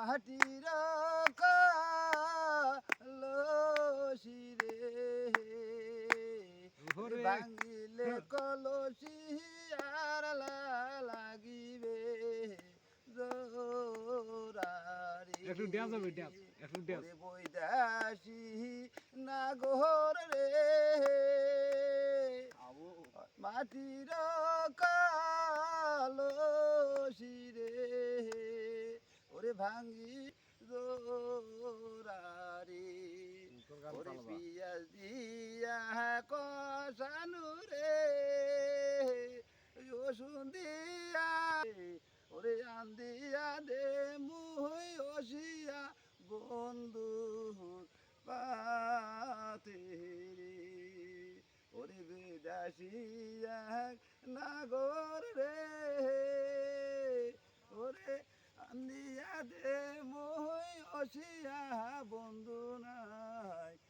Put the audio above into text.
মাটির কলসি রে। ভাঙিলে কলসি আর লাগিবে। একটু dance হবে, একটু নাগর রে। মাটির কালসি ওরে ভাঙ্গি জোরারি। ওরে পিয়াজ দিয়া কষানু রে। রসুন দিয়া। ওরে আন্দিয়া দে মুই বন্ধু পাতে ওরে বেদাসিয়া নাগর রে ওরে আন্দিয়া দে মই অসিয়া বন্ধু নাই।